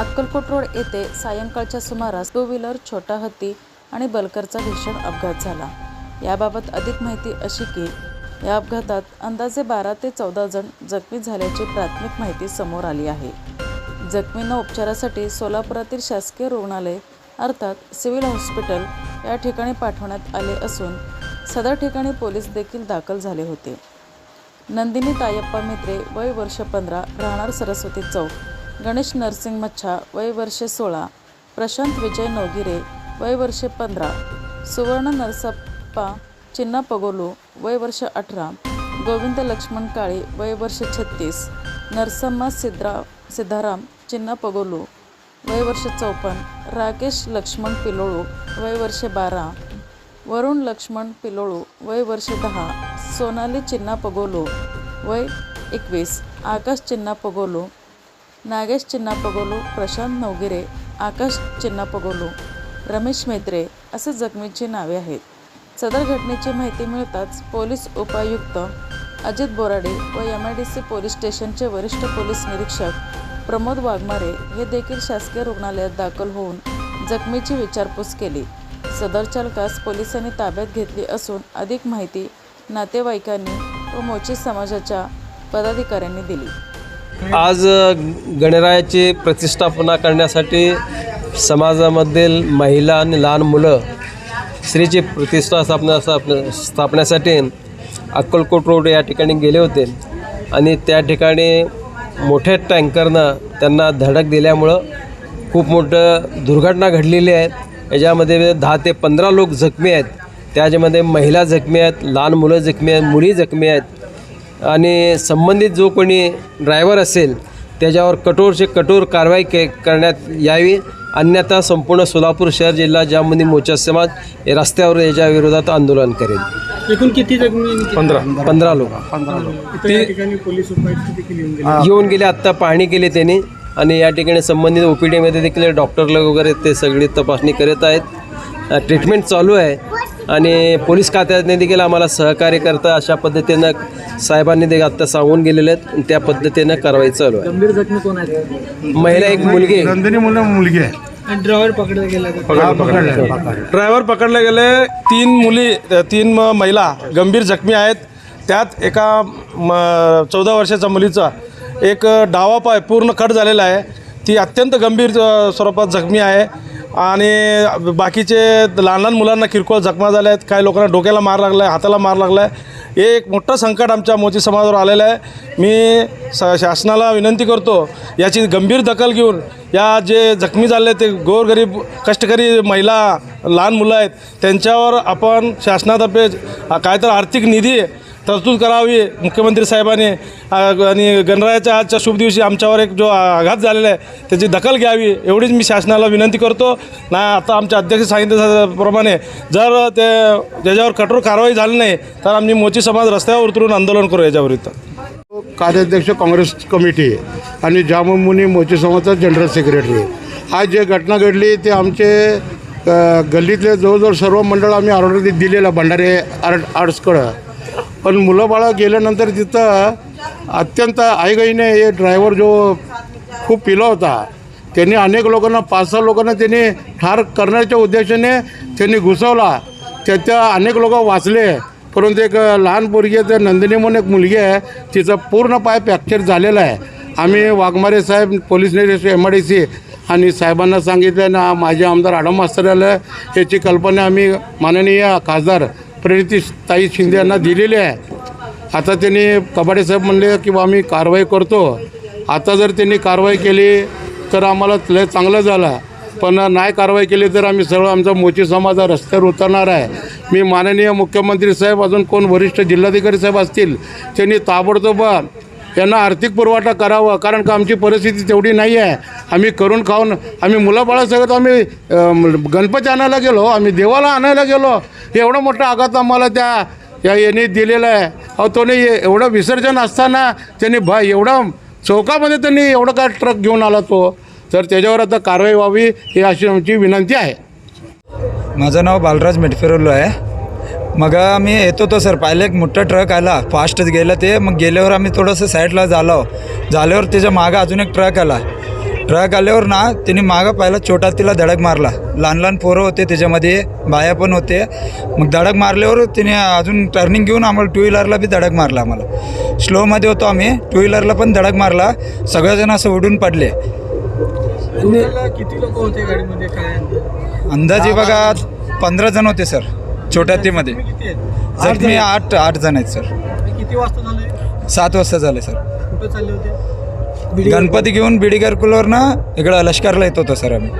Akkalkot road येथे सायंकाळच्या सुमारास टू व्हीलर छोटा हत्ती आणि बलकरचा भीषण अपघात झाला. याबाबत अधिक माहिती अशी की या अपघातात अंदाजे बारा ते चौदा जण जखमी झाल्याची प्राथमिक माहिती समोर आली आहे. जखमींना उपचारासाठी सोलापुरातील शासकीय रुग्णालय अर्थात सिव्हिल हॉस्पिटल या ठिकाणी पाठवण्यात आले असून सदर ठिकाणी पोलीस देखील दाखल झाले होते. नंदिनी तायप्पा मित्रे वय वर्ष पंधरा राहणार सरस्वती चौक गणेश नरसिंग मच्छा वय वर्षे सोळा. प्रशांत विजय नवगिरे वय वर्षे पंधरा. सुवर्ण नरसप्पा चिन्ना पगोलू वय वर्ष अठरा. गोविंद लक्ष्मण काळे वय वर्ष छत्तीस. नरसम्मा सिद्रा सिद्धाराम चिन्ना पगोलू वय वर्ष चौपन्न राकेश लक्ष्मण पिलोळू वय वर्ष बारा. वरुण लक्ष्मण पिलोळू वय वर्ष दहा. सोनाली चिन्ना पगोलू वय एकवीस. आकाश चिन्ना पगोलू नागेश चिन्नापगोलू प्रशांत नवगिरे आकाश चिन्नापगोलू रमेश मेत्रे असे जखमींची नावे आहेत. सदर घटनेची माहिती मिळताच पोलीस उपायुक्त अजित बोराडे व M I D C police स्टेशनचे वरिष्ठ पोलीस निरीक्षक प्रमोद वाघमारे हे देखील शासकीय रुग्णालयात दाखल होऊन जखमीची विचारपूस केली. सदर चालकास पोलिसांनी ताब्यात घेतली असून अधिक माहिती नातेवाईकांनी व मोची समाजाच्या पदाधिकाऱ्यांनी दिली. आज गणरायाची प्रतिष्ठापना करण्यासाठी समाजामधील महिला आणि लहान मुलं स्त्रीची प्रतिष्ठा स्थापना स्थापना स्थापण्यासाठी अक्कलकोट रोड या ठिकाणी गेले होते. आणि त्या ठिकाणी मोठ्या टँकरनं त्यांना धडक दिल्यामुळं खूप मोठं दुर्घटना घडलेली आहे. याच्यामध्ये दहा ते पंधरा लोक जखमी आहेत. त्याच्यामध्ये महिला जखमी आहेत लहान मुलं जखमी आहेत मुली जखमी आहेत. आणि संबंधित जो कोणी ड्रायव्हर असेल त्याच्यावर कठोरचे कठोर कारवाई के करण्यात यावी. अन्यथा संपूर्ण सोलापूर शहर जिल्हा ज्यामध्ये मोर्चा समाज हे रस्त्यावर याच्या विरोधात आंदोलन करेल. एकूण किती जखमी पंधरा. पंधरा लोक. या ठिकाणी पोलीस उपायुक्त देखील येऊन गेले. आत्ता पाहणी केली त्यांनी. आणि या ठिकाणी संबंधित ओ पी डीमध्ये देखील डॉक्टर वगैरे ते सगळी तपासणी करत आहेत. ट्रीटमेंट चालू आहे. आणि पोलीस खात्याने देखील आम्हाला सहकार्य करता. अशा पद्धतीनं साहेबांनी देखील आत्ता सांगून गेलेले आहेत. आणि त्या पद्धतीनं कारवाई चालू आहे. गंभीर जखमी कोण आहेत? महिला एक मुलगी. नंदिनी मुलं मुलगी आहे. आणि ड्रायव्हर पकडला गेला. ड्रायव्हर पकडले गेले. तीन मुली तीन म- महिला गंभीर जखमी आहेत. त्यात एका म चौदा वर्षाच्या मुलीचा एक डावा पाय पूर्ण कट झालेला आहे. ती अत्यंत गंभीर अ, स्वरूपात जखमी आहे. आणि बाकीचे लहान लहान मुलांना किरकोळ जखमा झाल्या आहेत काही लोकांना डोक्याला मार लागला आहे हाताला मार लागला आहे हे एक मोठं संकट आमच्या मोची समाजावर आलेलं आहे. मी स शासनाला विनंती करतो याची गंभीर दखल घेऊन या जे जखमी झाले ते गोरगरीब कष्टकरी महिला लहान मुलं आहेत त्यांच्यावर आपण शासनातर्फे काय तर आर्थिक निधी तरतूद करावी मुख्यमंत्री साहेबांनी आणि गणरायाच्या आजच्या शुभ दिवशी आमच्यावर एक जो आघात झालेला आहे त्याची दखल घ्यावी एवढीच मी शासनाला विनंती करतो. ना आता आमच्या अध्यक्ष सांगितल्याप्रमाणे जर ते त्याच्यावर कठोर कारवाई झाली नाही तर आम्ही मोची समाज रस्त्यावर उतरून आंदोलन करू याच्याविरुद्ध. कार्याध्यक्ष काँग्रेस कमिटी आणि जामुमुनी मोची समाजचा जनरल सेक्रेटरी आज जे घटना घडली ते आमचे गल्लीतले जवळजवळ सर्व मंडळ आम्ही ऑर्डर दिलेलं भंडारे आर्ट आर्ट्सकडं पण मुलं बाळं गेल्यानंतर तिथं अत्यंत आईगाईने हे ड्रायव्हर जो खूप पिला होता त्यांनी अनेक लोकांना पाच सहा लोकांना त्यांनी ठार करण्याच्या उद्देशाने त्यांनी घुसवला. त्याच्या अनेक लोक वाचले परंतु एक लहान पोरगी आहे, त्या नंदिनी म्हणून एक मुलगी आहे तिचा पूर्ण पाय फ्रॅक्चर झालेला आहे. आम्ही वाघमारे साहेब पोलीस निरीक्षक एम आय डी सी आणि साहेबांना सांगितलं ना माझे आमदार आडम मास्तर आलं याची कल्पना आम्ही माननीय खासदार प्रणितीताई शिंदे यांना दिलेली आहे. आता त्यांनी कबाडे साहेब म्हणले की बा आम्ही कारवाई करतो. आता जर त्यांनी कारवाई केली तर आम्हाला लय चांगलं झालं. पण नाही कारवाई केली तर आम्ही सगळं आमचा मोची समाज रस्त्यावर उतरणार आहे. मी माननीय मुख्यमंत्री साहेब अजून कोण वरिष्ठ जिल्हाधिकारी साहेब असतील त्यांनी ताबडतोब यांना आर्थिक पुरवठा करावा कारण का आमची परिस्थिती तेवढी नाही आहे आम्ही करून खाऊन आम्ही मुलाबाळासकट आम्ही गणपती आणायला गेलो आम्ही देवाला आणायला गेलो. एवढा मोठा आघात आम्हाला त्या या यांनी दिलेलं आहे. अहो तो एवढं विसर्जन असताना त्यांनी भा एवढा चौकामध्ये त्यांनी एवढं काय ट्रक घेऊन आला तो. तर त्याच्यावर आता कारवाई व्हावी ही अशी आमची विनंती आहे. माझं नाव बालराज मेटफेरोलो आहे. मग आम्ही येत होतो सर. पाहिलं एक मोठा ट्रक आला. फास्टच गेलं ते. मग गेल्यावर आम्ही थोडंसं साईडला झालो. झाल्यावर त्याच्या मागं अजून एक ट्रक आला. ट्रक आल्यावर ना तिने मागं पहिला छोटा तिला धडक मारला. लहान लहान पोरं होते त्याच्यामध्ये. बाया पण होते. मग धडक मारल्यावर तिने अजून टर्निंग घेऊन आम्हाला टू व्हीलरला बी धडक मारला आम्हाला. स्लोमध्ये होतो आम्ही. टू व्हीलरला पण धडक मारला. सगळेजण असं उडून पडले. किती लोक होते गाडीमध्ये? काय अंदाज? अंदाजे बघा पंधरा जण होते सर. छोट्या आहेत? जखमी आठ आठ जण आहेत सर. किती वाजता झाले? सात वाजता झाले सर. कुठं चालले होते? गणपती घेऊन बिडी कुलवर ना इकडं लष्करला येत होतो सर आम्ही.